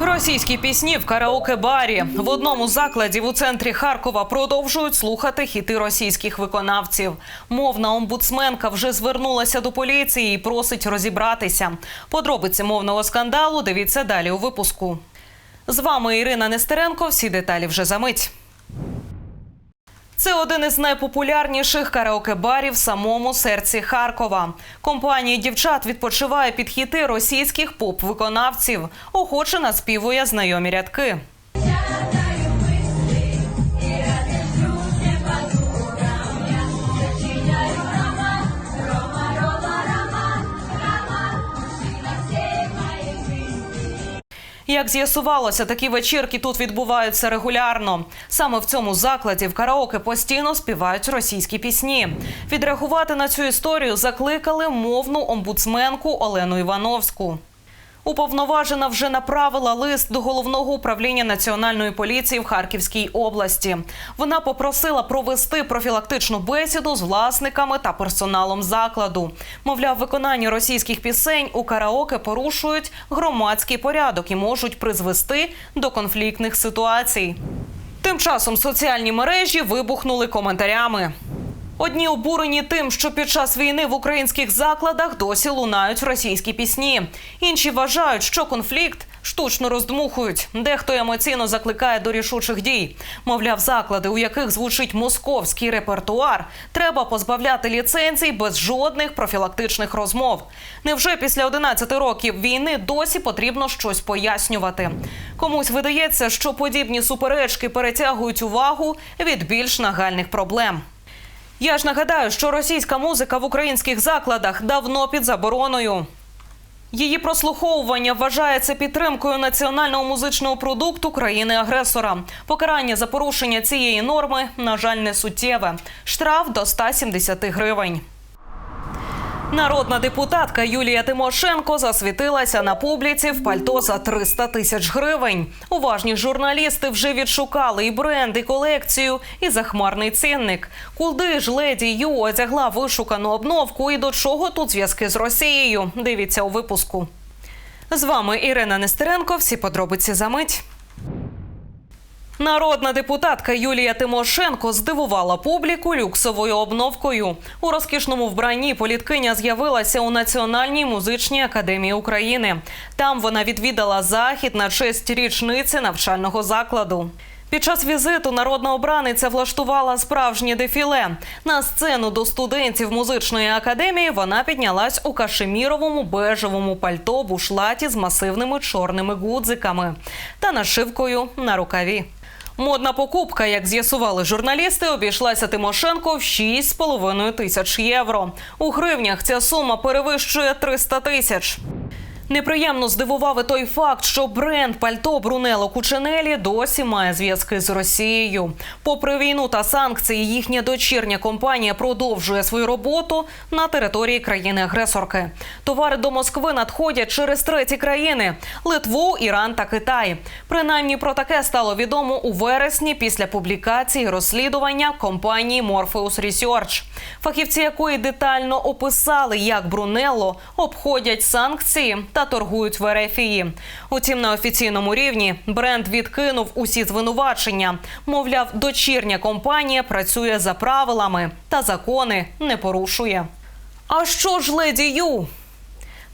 Російські пісні в караоке-барі в одному з закладів у центрі Харкова продовжують слухати хіти російських виконавців. Мовна омбудсменка вже звернулася до поліції і просить розібратися. Подробиці мовного скандалу дивіться далі у випуску. З вами Ірина Нестеренко. Всі деталі вже за мить. Це один із найпопулярніших караоке-барів в самому серці Харкова. Компанія дівчат відпочиває під хіти російських поп-виконавців. Охоче наспівує знайомі рядки. Як з'ясувалося, такі вечірки тут відбуваються регулярно. Саме в цьому закладі в караоке постійно співають російські пісні. Відреагувати на цю історію закликали мовну омбудсменку Олену Івановську. Уповноважена вже направила лист до головного управління національної поліції в Харківській області. Вона попросила провести профілактичну бесіду з власниками та персоналом закладу. Мовляв, виконання російських пісень у караоке порушують громадський порядок і можуть призвести до конфліктних ситуацій. Тим часом соціальні мережі вибухнули коментарями. Одні обурені тим, що під час війни в українських закладах досі лунають російські пісні. Інші вважають, що конфлікт штучно роздмухують. Дехто емоційно закликає до рішучих дій. Мовляв, заклади, у яких звучить московський репертуар, треба позбавляти ліцензій без жодних профілактичних розмов. Невже після 11 років війни досі потрібно щось пояснювати? Комусь видається, що подібні суперечки перетягують увагу від більш нагальних проблем. Я ж нагадаю, що російська музика в українських закладах давно під забороною. Її прослуховування вважається підтримкою національного музичного продукту країни-агресора. Покарання за порушення цієї норми, на жаль, не суттєве. Штраф до 170 гривень. Народна депутатка Юлія Тимошенко засвітилася на публіці в пальто за 300 тисяч гривень. Уважні журналісти вже відшукали і бренд, і колекцію, і захмарний цінник. Куди ж леді Ю одягла вишукану обновку і до чого тут зв'язки з Росією? Дивіться у випуску. З вами Ірина Нестеренко. Всі подробиці за мить. Народна депутатка Юлія Тимошенко здивувала публіку люксовою обновкою. У розкішному вбранні політкиня з'явилася у Національній музичній академії України. Там вона відвідала захід на честь річниці навчального закладу. Під час візиту народна обраниця влаштувала справжнє дефіле. На сцену до студентів музичної академії вона піднялась у кашеміровому бежевому пальто бушлаті з масивними чорними гудзиками та нашивкою на рукаві. Модна покупка, як з'ясували журналісти, обійшлася Тимошенко в 6,5 тисяч євро. У гривнях ця сума перевищує 300 тисяч. Неприємно здивував і той факт, що бренд пальто Брунело Кученелі досі має зв'язки з Росією. Попри війну та санкції, їхня дочірня компанія продовжує свою роботу на території країни-агресорки. Товари до Москви надходять через треті країни Литву, Іран та Китай. Принаймні про таке стало відомо у вересні після публікації розслідування компанії Morpheus Research, фахівці якої детально описали, як Брунелло обходять санкції та торгують в Ерефії. Утім, на офіційному рівні бренд відкинув усі звинувачення. Мовляв, дочірня компанія працює за правилами та закони не порушує. А що ж леді Ю?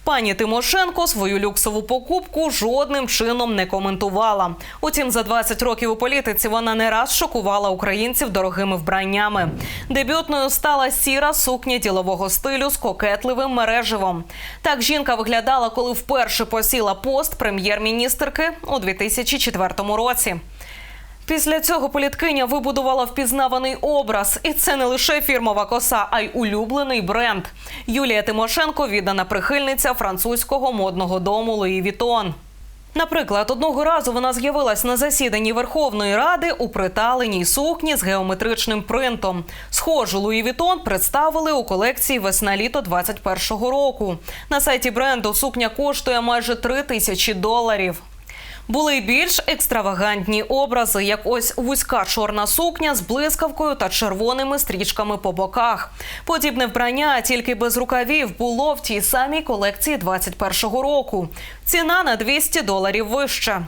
Пані Тимошенко свою люксову покупку жодним чином не коментувала. Утім, за 20 років у політиці вона не раз шокувала українців дорогими вбраннями. Дебютною стала сіра сукня ділового стилю з кокетливим мереживом. Так жінка виглядала, коли вперше посіла пост прем'єр-міністерки у 2004 році. Після цього політкиня вибудувала впізнаваний образ, і це не лише фірмова коса, а й улюблений бренд. Юлія Тимошенко віддана прихильниця французького модного дому Луї Вітон. Наприклад, одного разу вона з'явилась на засіданні Верховної Ради у приталеній сукні з геометричним принтом. Схожу Луї Вітон представили у колекції весна-літо 21-го року. На сайті бренду сукня коштує майже 3 тисячі доларів. Були більш екстравагантні образи, як ось вузька чорна сукня з блискавкою та червоними стрічками по боках. Подібне вбрання тільки без рукавів було в тій самій колекції 21-го року. Ціна на 200 доларів вища.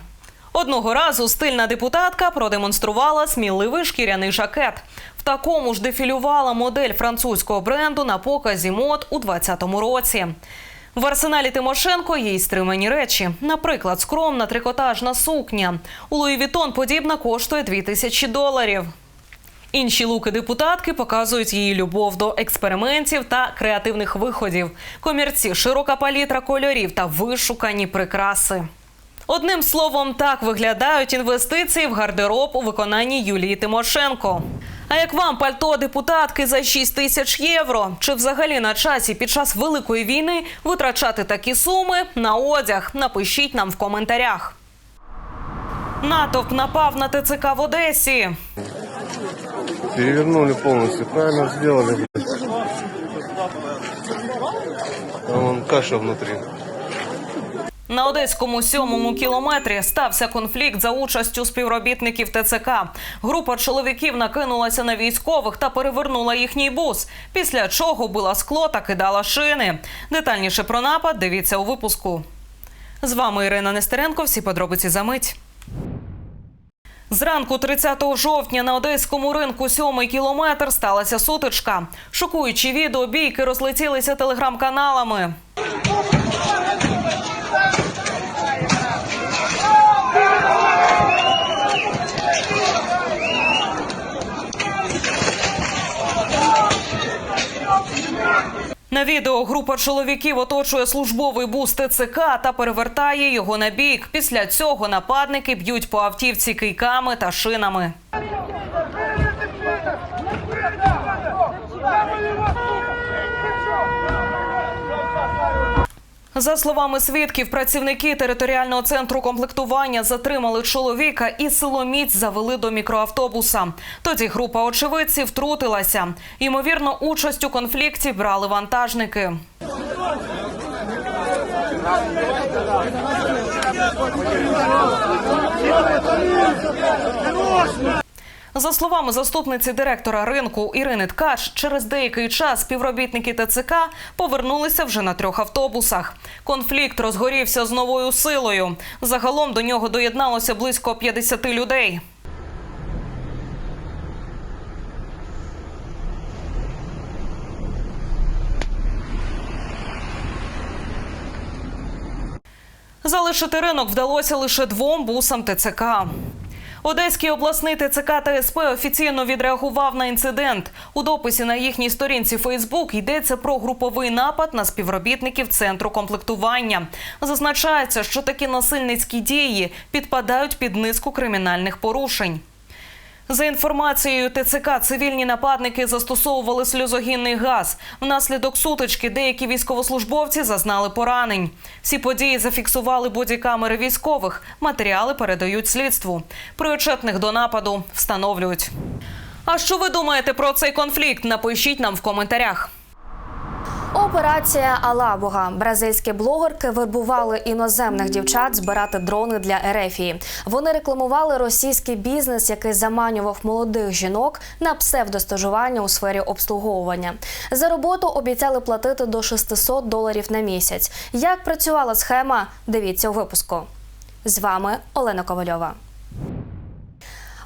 Одного разу стильна депутатка продемонструвала сміливий шкіряний жакет. В такому ж дефілювала модель французького бренду на показі мод у 2020 році. В арсеналі Тимошенко є й стримані речі. Наприклад, скромна трикотажна сукня. У Луї Вітон подібна коштує 2000 доларів. Інші луки депутатки показують її любов до експериментів та креативних виходів. Комірці, широка палітра кольорів та вишукані прикраси. Одним словом, так виглядають інвестиції в гардероб у виконанні Юлії Тимошенко. А як вам пальто депутатки за 6 тисяч євро? Чи взагалі на часі під час великої війни витрачати такі суми на одяг? Напишіть нам в коментарях. Натовп напав на ТЦК в Одесі. Перевернули полностью, правильно блядь. Там каша внутри. На одеському сьомому кілометрі стався конфлікт за участю співробітників ТЦК. Група чоловіків накинулася на військових та перевернула їхній бус. Після чого била скло та кидала шини. Детальніше про напад дивіться у випуску. З вами Ірина Нестеренко. Всі подробиці за мить. Зранку 30 жовтня на одеському ринку сьомий кілометр сталася сутичка. Шокуючі відео бійки розлетілися телеграм-каналами. На відео група чоловіків оточує службовий бус ТЦК та перевертає його на бік. Після цього нападники б'ють по автівці кийками та шинами. За словами свідків, працівники територіального центру комплектування затримали чоловіка і силоміць завели до мікроавтобуса. Тоді група очевидців втрутилася. Ймовірно, участь у конфлікті брали вантажники. За словами заступниці директора ринку Ірини Ткач, через деякий час співробітники ТЦК повернулися вже на трьох автобусах. Конфлікт розгорівся з новою силою. Загалом до нього доєдналося близько 50 людей. Залишити ринок вдалося лише двом бусам ТЦК. Одеський обласний ТЦК та СП офіційно відреагував на інцидент. У дописі на їхній сторінці Фейсбук йдеться про груповий напад на співробітників центру комплектування. Зазначається, що такі насильницькі дії підпадають під низку кримінальних порушень. За інформацією ТЦК, цивільні нападники застосовували сльозогінний газ. Внаслідок сутички деякі військовослужбовці зазнали поранень. Всі події зафіксували бодікамери військових. Матеріали передають слідству. Причетних до нападу встановлюють. А що ви думаєте про цей конфлікт? Напишіть нам в коментарях. Операція Алабуга. Бразильські блогерки вербували іноземних дівчат збирати дрони для Ерефії. Вони рекламували російський бізнес, який заманював молодих жінок на псевдостажування у сфері обслуговування. За роботу обіцяли платити до 600 доларів на місяць. Як працювала схема? Дивіться у випуску. З вами Олена Ковальова.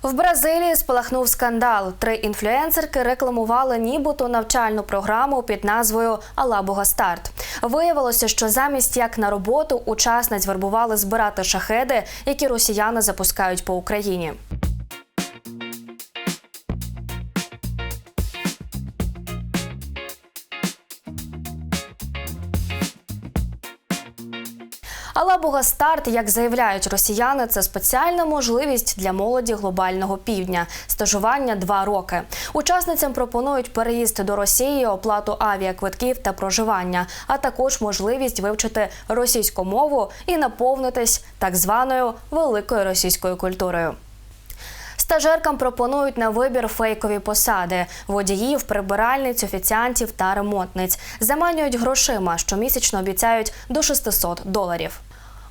В Бразилії спалахнув скандал. Три інфлюенсерки рекламували нібито навчальну програму під назвою Алабуга Старт. Виявилося, що замість як на роботу учасниць вербували збирати шахеди, які росіяни запускають по Україні. Алабуга Старт, як заявляють росіяни, це спеціальна можливість для молоді глобального півдня. Стажування два роки. Учасницям пропонують переїзд до Росії, оплату авіаквитків та проживання, а також можливість вивчити російську мову і наповнитись так званою великою російською культурою. Стажеркам пропонують на вибір фейкові посади: водіїв, прибиральниць, офіціантів та ремонтниць. Заманюють грошима, щомісячно обіцяють до 600 доларів.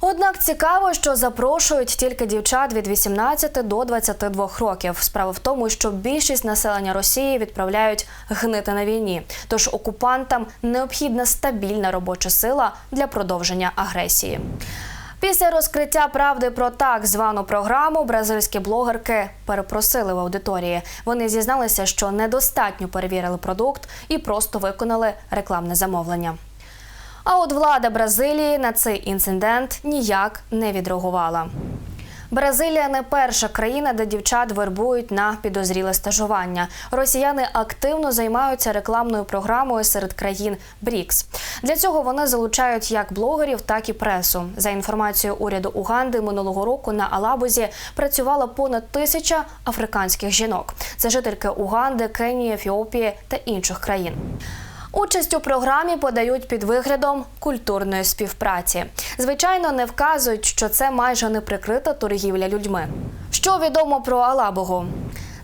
Однак цікаво, що запрошують тільки дівчат від 18 до 22 років. Справа в тому, що більшість населення Росії відправляють гнити на війні. Тож окупантам необхідна стабільна робоча сила для продовження агресії. Після розкриття правди про так звану програму бразильські блогерки перепросили в аудиторії. Вони зізналися, що недостатньо перевірили продукт і просто виконали рекламне замовлення. А от влада Бразилії на цей інцидент ніяк не відреагувала. Бразилія не перша країна, де дівчат вербують на підозріле стажування. Росіяни активно займаються рекламною програмою серед країн БРІКС. Для цього вони залучають як блогерів, так і пресу. За інформацією уряду Уганди, минулого року на Алабузі працювало понад тисяча африканських жінок. Це жительки Уганди, Кенії, Ефіопії та інших країн. Участь у програмі подають під виглядом культурної співпраці. Звичайно, не вказують, що це майже неприкрита торгівля людьми. Що відомо про Алабугу?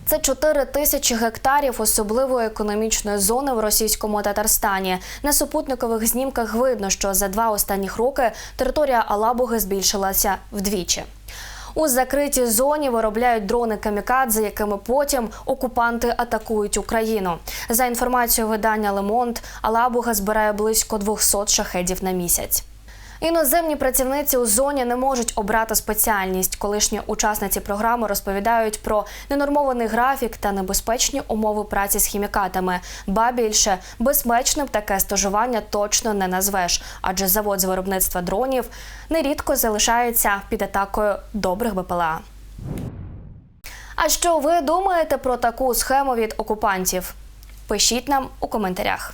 Це 4 тисячі гектарів особливої економічної зони в російському Татарстані. На супутникових знімках видно, що за два останніх роки територія Алабуги збільшилася вдвічі. У закритій зоні виробляють дрони камікадзе, якими потім окупанти атакують Україну. За інформацією видання Лемонт, Алабуга збирає близько 200 шахедів на місяць. Іноземні працівниці у зоні не можуть обрати спеціальність. Колишні учасниці програми розповідають про ненормований графік та небезпечні умови праці з хімікатами. Ба більше безпечним таке стажування точно не назвеш, адже завод з виробництва дронів нерідко залишається під атакою добрих БПЛА. А що ви думаєте про таку схему від окупантів? Пишіть нам у коментарях.